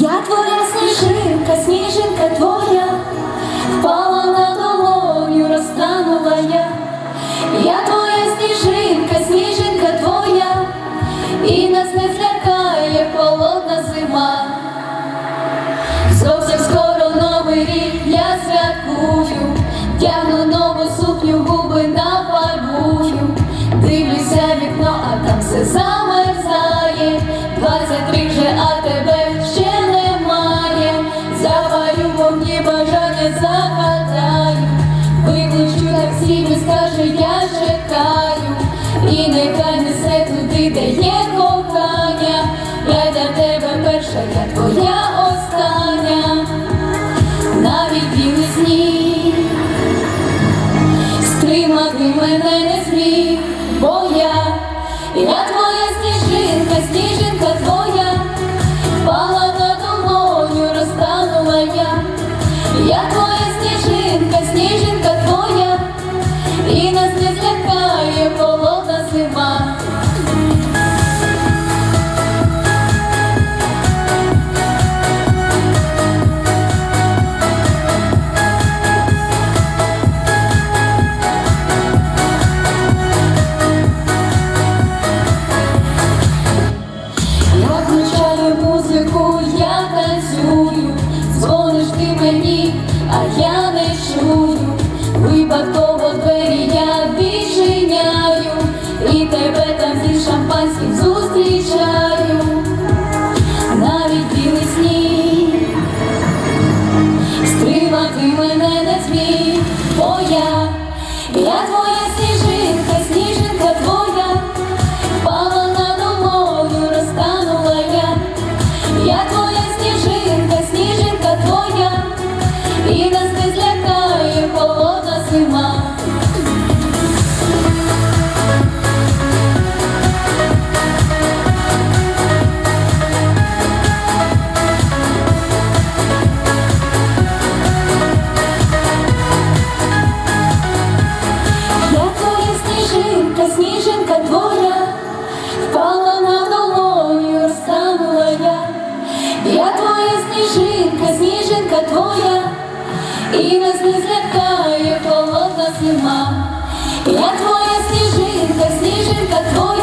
Я твоя сніжинка, сніжинка твоя, впала на долоню, розтанула я, я твоя сніжинка, сніжинка твоя, і нас не злякає холодна зима. Зовсім скоро новий рік я святкую, тягну нову сукню, губи нафарбую, дивлюся вікно, а там все за. Несе де є кохання. Я для тебе перша, я твоя остання, навіть білий сніг стримати мене не зміг, бо я, я твоя сніжинка, сніжинка твоя, впала на долоню, розтанула я, я твоя сніжинка, сніжинка твоя, і нас і нас не злякає холодна зима. Я твоя сніжинка, сніжинка твоя, впала нас холодна зима. Я твоя сніжинка, сніжинка твоя.